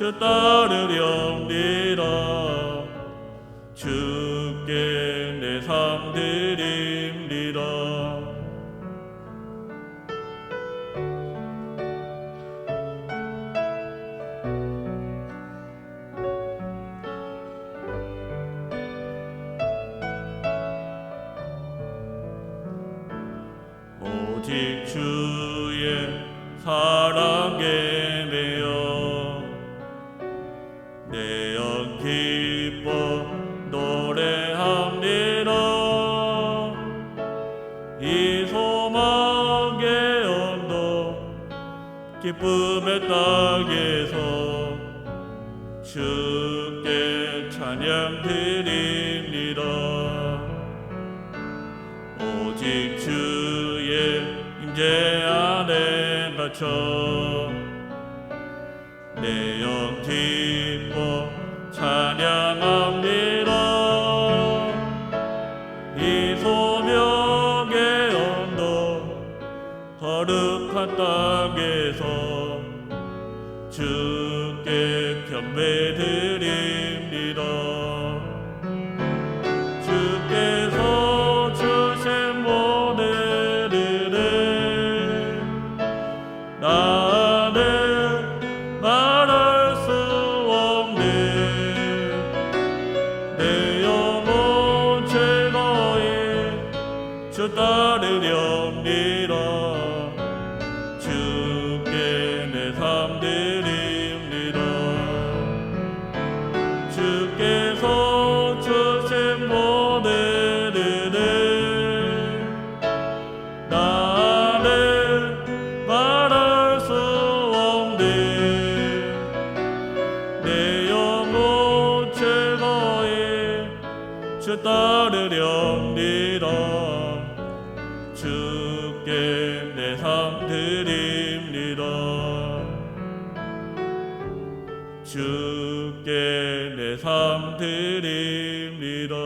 주 따르렵니다. 주께 내 삶 드립니다. 오직 주의 사 기쁨의 땅에서 주께 찬양 드립니다. 오직 주의 임재 안에 갇혀 내영 기 거룩한 땅에서 주께 경배드 주 따르렵니다. 주께 내삶 드립니다. 나는 말할 수 없네. 내 영혼 따르렵니다 주께 내 삶 드립니다.